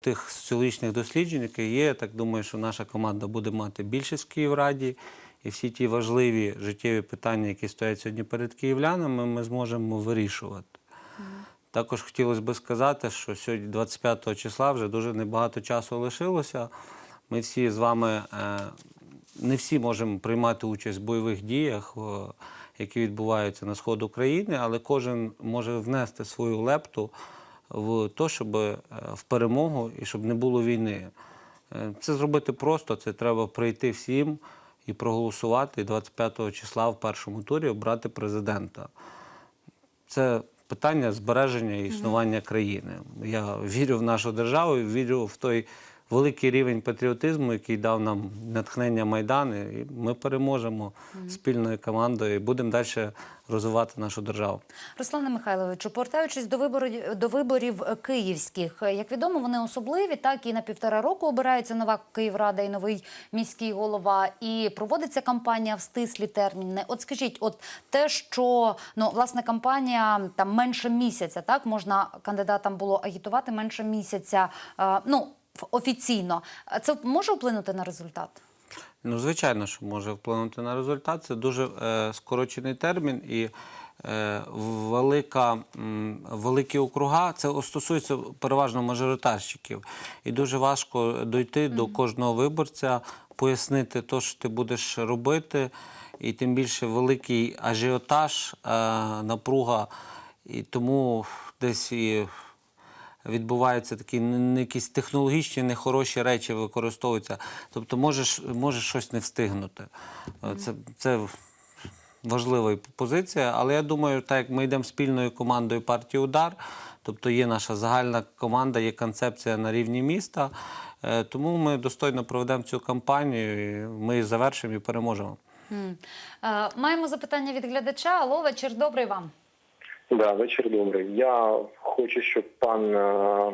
тих соціологічних досліджень, які є, я так думаю, що наша команда буде мати більшість в Київраді. І всі ті важливі життєві питання, які стоять сьогодні перед київлянами, ми зможемо вирішувати. Також хотілося б сказати, що сьогодні, 25 числа, вже дуже небагато часу лишилося. Ми всі з вами е, не всі можемо приймати участь в бойових діях, які відбуваються на сходу України, але кожен може внести свою лепту в те, щоб е, в перемогу і щоб не було війни. Е, Це зробити просто, це треба прийти всім і проголосувати і 25 числа в першому турі обрати президента. Це питання збереження і існування країни. Я вірю в нашу державу, вірю в той великий рівень патріотизму, який дав нам натхнення Майдан. І ми переможемо спільною командою і будемо далі розвивати нашу державу. Руслане Михайловичу, повертаючись до виборів до виборів київських, як відомо, вони особливі. Так і на півтора року обирається нова Київрада і новий міський голова. І проводиться кампанія в стислі терміни. От скажіть, от те, що ну власне кампанія там менше місяця, так можна кандидатам було агітувати менше місяця. ну офіційно, це може вплинути на результат? Ну, звичайно, що може вплинути на результат. Це дуже е, скорочений термін і е, велика, м, великі округа. Це стосується переважно мажоритарщиків. І дуже важко дойти до кожного виборця, пояснити те, що ти будеш робити. І тим більше великий ажіотаж, е, напруга. І тому десь і відбуваються такі не- якісь технологічні, нехороші речі використовуються. Тобто можеш, можеш щось не встигнути. Е, Це, це важлива позиція, але я думаю, так як ми йдемо спільною командою партії Удар, тобто є наша загальна команда, є концепція на рівні міста. е, Тому ми достойно проведемо цю кампанію, і ми її завершимо і переможемо. Е, Маємо запитання від глядача. Алло, вечір добрий вам. Да, вечір добрий. Я хочу, щоб пан, е,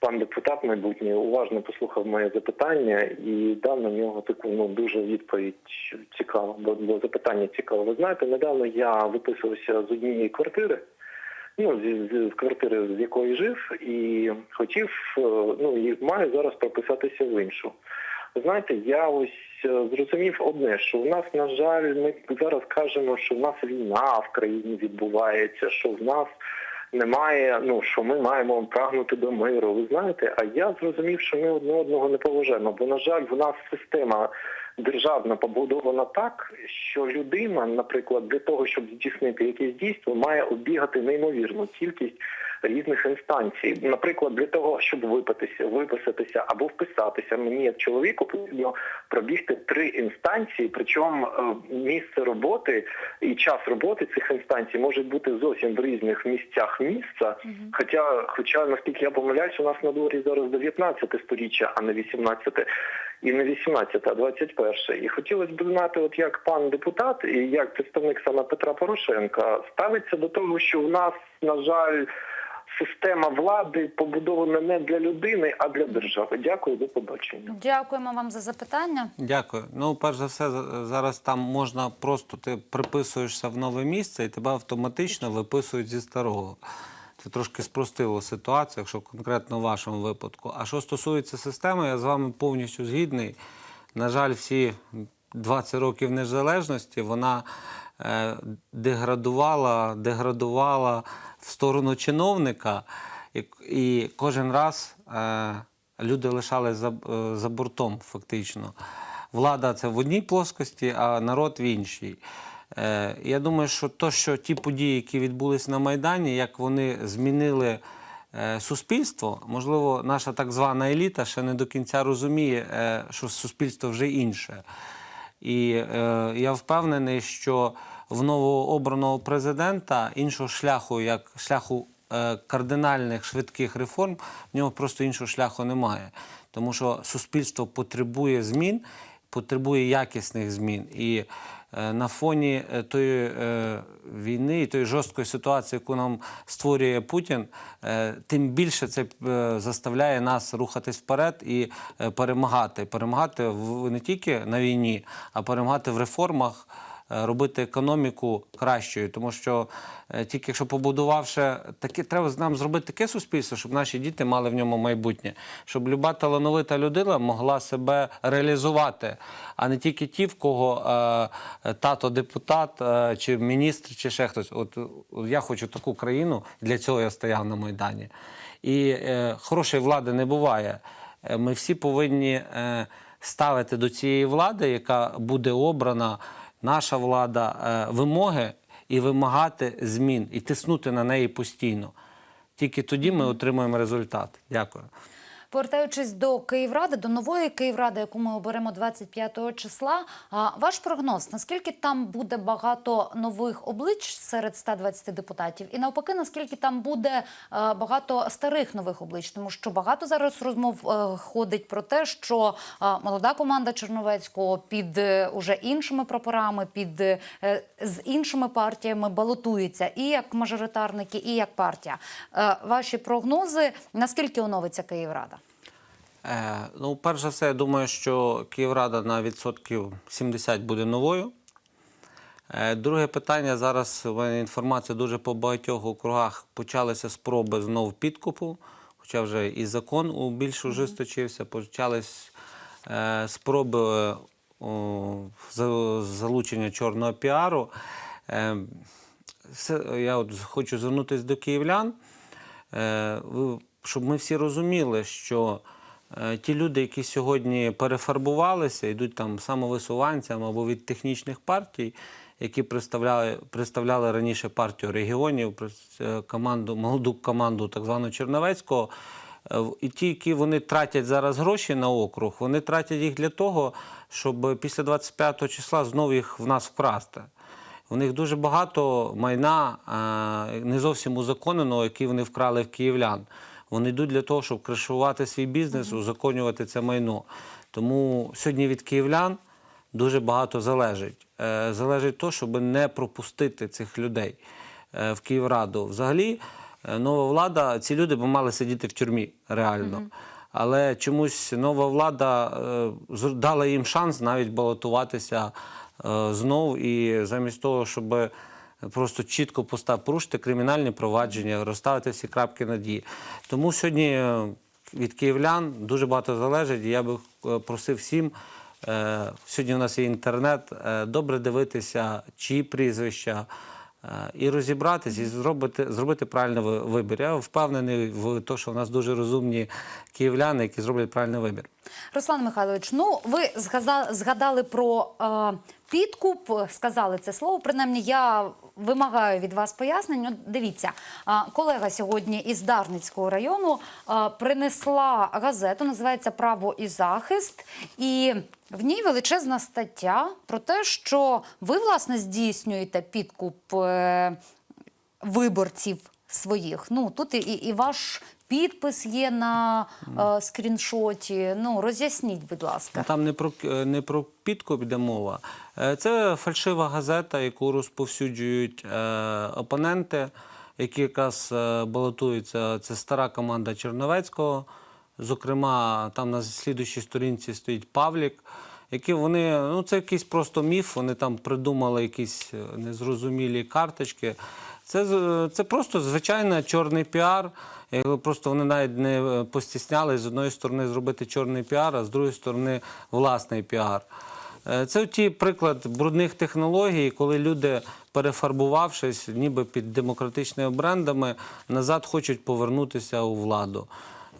пан депутат майбутній уважно послухав моє запитання і дав на нього таку ну дуже відповідь цікаву, бо, бо запитання цікаве. Ви знаєте, недавно я виписувався з однієї квартири. Ну, з, з, з квартири, з якої жив, і хотів, е, ну і маю зараз прописатися в іншу. Знаєте, я ось зрозумів одне, що у нас, на жаль, ми зараз кажемо, що в нас війна в країні відбувається, що в нас немає, ну що ми маємо прагнути до миру. Ви знаєте, а я зрозумів, що ми одне одного не поважаємо, бо на жаль, в нас система державна побудована так, що людина, наприклад, для того, щоб здійснити якесь дійство, має обігати неймовірну кількість різних інстанцій. Наприклад, для того, щоб випитися, виписатися або вписатися, мені як чоловіку потрібно пробігти три інстанції, причому е, місце роботи і час роботи цих інстанцій може бути зовсім в різних місцях місця. Хоча, хоча наскільки я помиляюсь, у нас на дворі зараз 19 сторіччя, а не 18 і не 18, а 21. І хотілося б знати, от як пан депутат і як представник саме Петра Порошенка ставиться до того, що в нас, на жаль, система влади побудована не для людини, а для держави. Дякую, до побачення. Дякуємо вам за запитання. Дякую. Ну, перш за все, зараз там можна просто ти приписуєшся в нове місце і тебе автоматично виписують зі старого. Це трошки спростило ситуацію, якщо конкретно в вашому випадку. А що стосується системи, я з вами повністю згідний. На жаль, всі 20 років незалежності вона деградувала, деградувала в сторону чиновника, і, і кожен раз е, люди лишались за, е, за бортом, фактично. Влада це в одній плоскості, а народ в іншій. Е, я думаю, що то, що ті події, які відбулись на Майдані, як вони змінили е, суспільство, можливо, наша так звана еліта ще не до кінця розуміє, е, що суспільство вже інше. І е, я впевнений, що в новообраного президента іншого шляху, як шляху е, кардинальних швидких реформ, в нього просто іншого шляху немає. Тому що суспільство потребує змін, потребує якісних змін. І на фоні е, тої е, війни і тої жорсткої ситуації, яку нам створює Путін, е, тим більше це е, заставляє нас рухатись вперед і е, перемагати. Перемагати не тільки на війні, а перемагати в реформах. Е, робити економіку кращою, тому що е, тільки якщо побудувавши таке, треба нам зробити таке суспільство, щоб наші діти мали в ньому майбутнє, щоб люба талановита людина могла себе реалізувати, а не тільки ті, в кого е, тато депутат, е, чи міністр, чи ще хтось. От, е, я хочу таку країну, для цього я стояв на майдані. І е, хорошої влади не буває. Ми всі повинні ставити до цієї влади, яка буде обрана, наша влада, е, вимоги і вимагати змін, і тиснути на неї постійно. Тільки тоді ми отримуємо результат. Дякую. Повертаючись до Київради, до нової Київради, яку ми оберемо 25 числа. Ваш прогноз, наскільки там буде багато нових облич серед 120 депутатів, і навпаки, наскільки там буде е, багато старих нових облич, тому що багато зараз розмов е, ходить про те, що е, молода команда Черновецького під уже іншими прапорами, під з іншими партіями балотується і як мажоритарники, і як партія. Ваші прогнози, наскільки оновиться Київрада? Е, ну, перш за все, я думаю, що Київрада на відсотків 70 буде новою. Е, друге питання. Зараз інформація дуже по багатьох округах почалися спроби знов підкупу, хоча вже і закон більш ужесточився, почались е, спроби залучення чорного піару. Я от хочу звернутися до київлян, щоб ми всі розуміли, що ті люди, які сьогодні перефарбувалися, йдуть там самовисуванцям або від технічних партій, які представляли, представляли раніше партію регіонів, е, команду, молоду команду так звану Черновецького. Е, І ті, які вони тратять зараз гроші на округ, вони тратять їх для того, щоб після 25 числа знову їх в нас вкрасти. У них дуже багато майна е, не зовсім узаконеного, які вони вкрали в київлян. Вони йдуть для того, щоб кришувати свій бізнес, узаконювати це майно. Тому сьогодні від київлян дуже багато залежить. Е, Залежить то, щоб не пропустити цих людей е, в Київраду. Взагалі, е, нова влада, ці люди б мали сидіти в тюрмі реально. Але чомусь нова влада дала їм шанс навіть балотуватися знов. І замість того, щоб просто чітко постав, порушити кримінальні провадження, розставити всі крапки над «і». Тому сьогодні е, від київлян дуже багато залежить. І я би е, просив всім. е, Сьогодні у нас є інтернет, добре дивитися, чиї прізвища, і розібратись, і зробити, зробити правильний вибір. Я впевнений в те, що у нас дуже розумні київляни, які зроблять правильний вибір. Руслан Михайлович, ну ви згадали про е, підкуп, сказали це слово. Принаймні, я вимагаю від вас пояснень. Дивіться, е, колега сьогодні із Дарницького району е, принесла газету, називається Право і захист, і в ній величезна стаття про те, що ви власне здійснюєте підкуп. е, виборців своїх. Ну тут і, і ваш підпис є на е, скріншоті. Ну роз'ясніть, будь ласка. Там не про е, не про підкуп йде мова. Е, Це фальшива газета, яку розповсюджують е, опоненти, які якраз е, балотуються. Це стара команда Черновецького. Зокрема, там на слідуючій сторінці стоїть Павлік. Які вони, ну це якийсь просто міф, вони там придумали якісь незрозумілі карточки. Це, це просто звичайний чорний піар. Просто вони навіть не е, постіснялись з одної сторони зробити чорний піар, а з другої сторони власний піар. Е, Це ті приклад брудних технологій, коли люди, перефарбувавшись, ніби під демократичними брендами, назад хочуть повернутися у владу.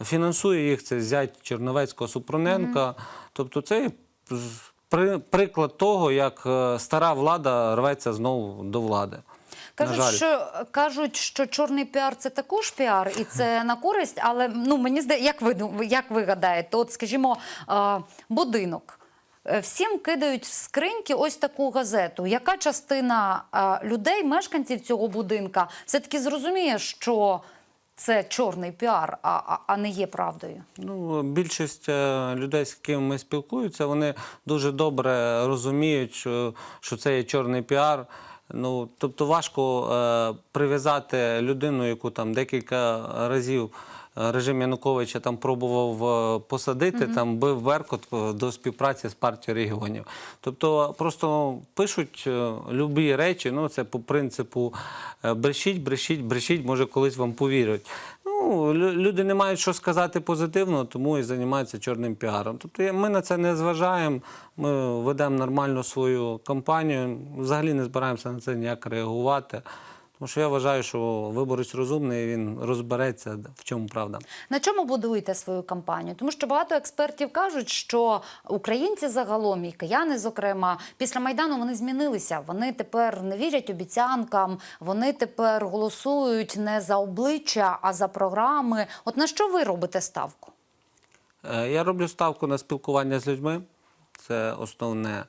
Фінансує їх це зять Черновецького Супроненка. Тобто це приклад того, як е, стара влада рветься знову до влади. Кажуть, На жаль. що кажуть, що чорний піар це також піар, і це на користь. Але ну мені здається, як ви як ви гадаєте, от скажімо, будинок. Е, Всім кидають в скриньки ось таку газету. Яка частина людей, мешканців цього будинка, все-таки зрозуміє, що це чорний піар, а, а, не є правдою? Ну, більшість е, людей, з якими ми спілкуємося, вони дуже добре розуміють, що, що це є чорний піар. Ну, тобто важко е, прив'язати людину, яку там декілька разів режим Януковича там пробував е, посадити, там бив Беркут е, до співпраці з партією регіонів. Тобто просто пишуть е, любі речі, ну це по принципу е, брешіть, брешіть, брешіть, може колись вам повірять. Ну, люди не мають що сказати позитивно, тому і займаються чорним піаром. Тобто ми на це не зважаємо. Ми ведемо нормально свою кампанію. Взагалі не збираємося на це ніяк реагувати. Тому що я вважаю, що виборець розумний, він розбереться, в чому правда. На чому будуєте свою кампанію? Тому що багато експертів кажуть, що українці загалом і кияни, зокрема, після майдану вони змінилися. Вони тепер не вірять обіцянкам, вони тепер голосують не за обличчя, а за програми. От на що ви робите ставку? Е, Я роблю ставку на спілкування з людьми. Це основне.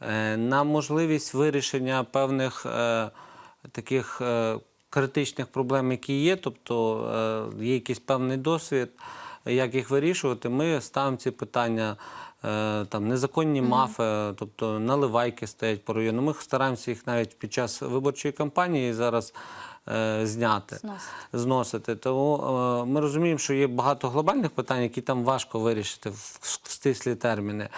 Е, На можливість вирішення певних е, таких е, критичних проблем, які є, тобто е, є якийсь певний досвід, як їх вирішувати. Ми ставимо ці питання. е, Там незаконні мафи, тобто наливайки стоять по району. Ми стараємося їх навіть під час виборчої кампанії зараз е, зняти Зносити. зносити. Тому е, ми розуміємо, що є багато глобальних питань, які там важко вирішити в, в стислі терміни.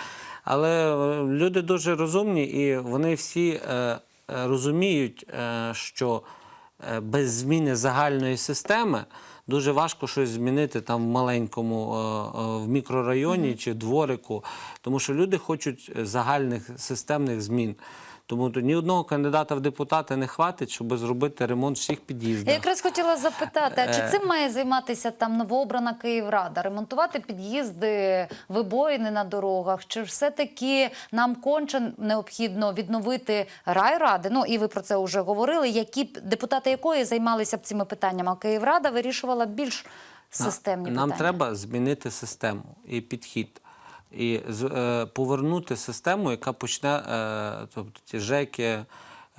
Але люди дуже розумні і вони всі е, розуміють, е, що е, без зміни загальної системи дуже важко щось змінити там в маленькому е, е, в мікрорайоні чи дворику, тому що люди хочуть загальних системних змін. Тому то ні одного кандидата в депутати не хватить, щоб зробити ремонт всіх під'їздів. Я якраз хотіла запитати, а Е. чи цим має займатися там новообрана Київрада? Ремонтувати під'їзди, вибоїни на дорогах? Чи все-таки нам конче необхідно відновити райради? Ну і ви про це вже говорили. Які депутати якої займалися б цими питаннями? А Київрада вирішувала більш системні Нам питання. треба змінити систему і підхід. І е, повернути систему, яка почне, е, тобто ті ЖЕКи,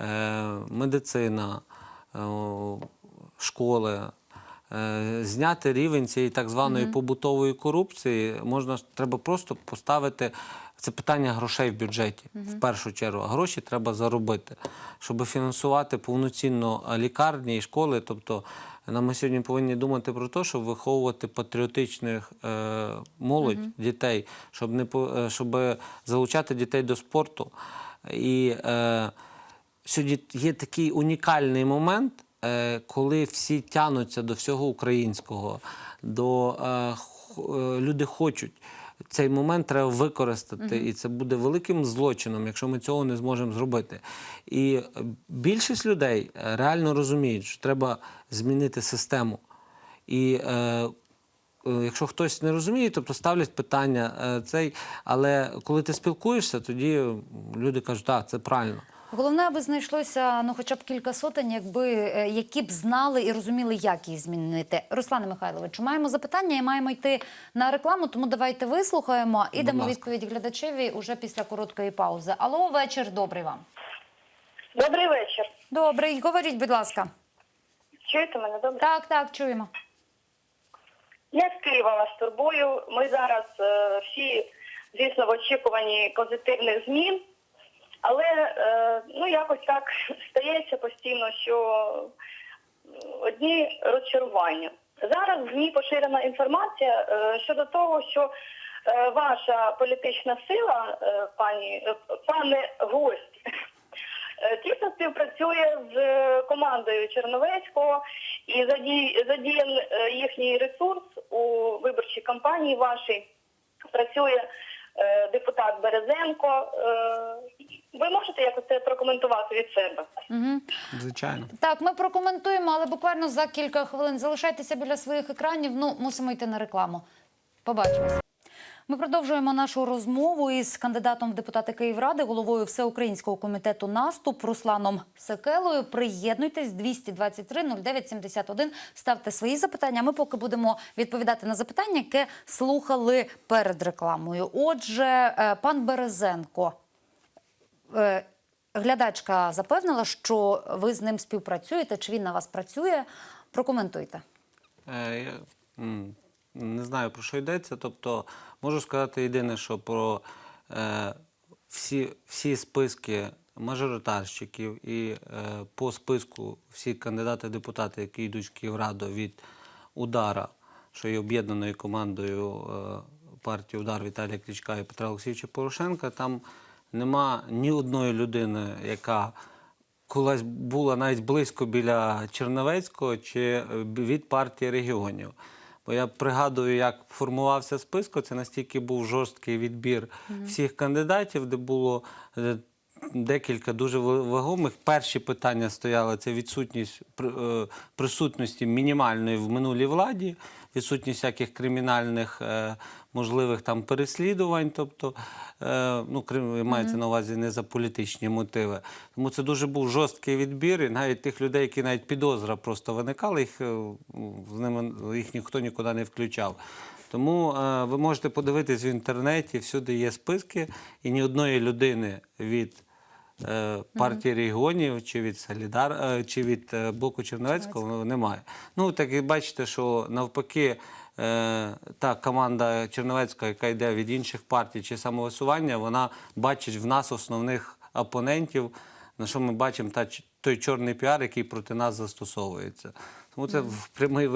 е, медицина, школи, зняти рівень цієї так званої побутової корупції. Можна треба просто поставити це питання грошей в бюджеті в першу чергу. А гроші треба заробити, щоб фінансувати повноцінно лікарні і школи. Тобто нам ми сьогодні повинні думати про те, щоб виховувати патріотичних е, молодь, дітей, щоб не е, щоб залучати дітей до спорту. І е, сьогодні є такий унікальний момент, е, коли всі тянуться до всього українського, до е, е, люди хочуть. Цей момент треба використати, і це буде великим злочином, якщо ми цього не зможемо зробити. І е, більшість людей е, реально розуміють, що треба змінити систему. І е, е, якщо хтось не розуміє, тобто ставлять питання е, цей, але коли ти спілкуєшся, тоді люди кажуть, так, це правильно. Головне, аби знайшлося ну, хоча б кілька сотень, якби е, які б знали і розуміли, як її змінити. Руслане Михайловичу, маємо запитання і маємо йти на рекламу, тому давайте вислухаємо і Будь дамо ласка. відповідь глядачеві уже після короткої паузи. Алло, вечір, добрий вам. Добрий вечір. Добрий, говоріть, будь ласка. Чуєте мене добре? Так, так, чуємо. Я з Києва вас турбую. Ми зараз е, всі, звісно, в очікуванні позитивних змін, але е, ну якось так стається постійно, що одні розчарування. Зараз в ЗМІ поширена інформація е, щодо того, що е, ваша політична сила, пані пане гость, тісно співпрацює з командою Черновецького і задіян їхній ресурс у виборчій кампанії вашій. Працює депутат Березенко. Ви можете якось це прокоментувати від себе? Угу. Звичайно. Так, ми прокоментуємо, але буквально за кілька хвилин залишайтеся біля своїх екранів. Ну, мусимо йти на рекламу. Побачимось. Ми продовжуємо нашу розмову із кандидатом в депутати Київради, головою Всеукраїнського комітету наступ Русланом Секелою. Приєднуйтесь 223 09 71. Ставте свої запитання. Ми поки будемо відповідати на запитання, яке слухали перед рекламою. Отже, е, пан Березенко. Е, Глядачка запевнила, що ви з ним співпрацюєте, чи він на вас працює. Прокоментуйте. Е, я, не знаю про що йдеться. Тобто можу сказати єдине, що про е, всі, всі списки мажоритарщиків і е, по списку всі кандидати-депутати, які йдуть в Київраду від удара що є об'єднаною командою е, партії Удар Віталія Кличка і Петра Олексійовича Порошенка, там нема ні одної людини, яка колись була навіть близько біля Черновецького чи е, від партії регіонів. Бо я пригадую, як формувався список, це настільки був жорсткий відбір всіх кандидатів, де було е, декілька дуже ва- вагомих. Перші питання стояли це відсутність е, присутності мінімальної в минулій владі, відсутність всяких кримінальних е, можливих там переслідувань, тобто е, ну, крим- мається на увазі не за політичні мотиви. Тому це дуже був жорсткий відбір, і навіть тих людей, які навіть підозра просто виникала, їх е, з ними їх ніхто нікуди не включав. Тому ви можете подивитись в інтернеті, всюди є списки, і ні одної людини від партії регіонів чи від Солідар, е, чи від е, блоку Черновецького немає. Ну так і бачите, що навпаки. е, Та команда Черновецька, яка йде від інших партій чи самовисування, вона бачить в нас основних опонентів, на що ми бачимо та, той чорний піар, який проти нас застосовується. Тому це прямий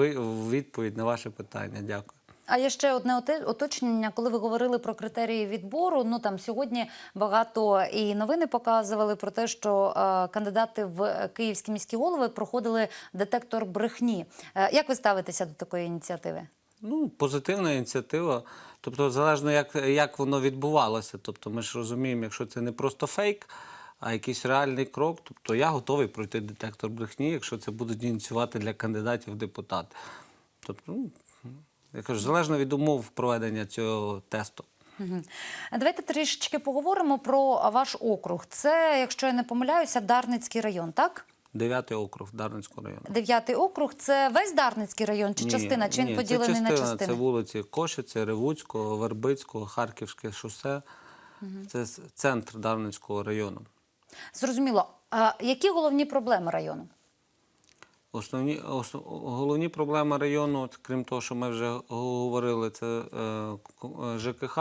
відповідь на ваше питання. Дякую. А є ще одне уточнення, коли ви говорили про критерії відбору. Ну там сьогодні багато і новини показували про те, що е, кандидати в київські міські голови проходили детектор брехні. Е, як ви ставитеся до такої ініціативи? Ну, позитивна ініціатива. Тобто, залежно як, як воно відбувалося. Тобто, ми ж розуміємо, якщо це не просто фейк, а якийсь реальний крок, тобто я готовий пройти детектор брехні, якщо це будуть ініціювати для кандидатів в депутати. Тобто, ну, я кажу, залежно від умов проведення цього тесту. Давайте трішечки поговоримо про ваш округ. Це, якщо я не помиляюся, Дарницький район, так? Дев'ятий округ Дарницького району. Дев'ятий округ це весь Дарницький район чи частина? Чи він ні, поділений це на частина, частини? Це вулиці Кошиці, Ревуцького, Вербицького, Харківське шосе. Це центр Дарницького району. Зрозуміло. А які головні проблеми району? Основні, основ, головні проблеми району, крім того, що ми вже говорили, це е, е, ЖКХ.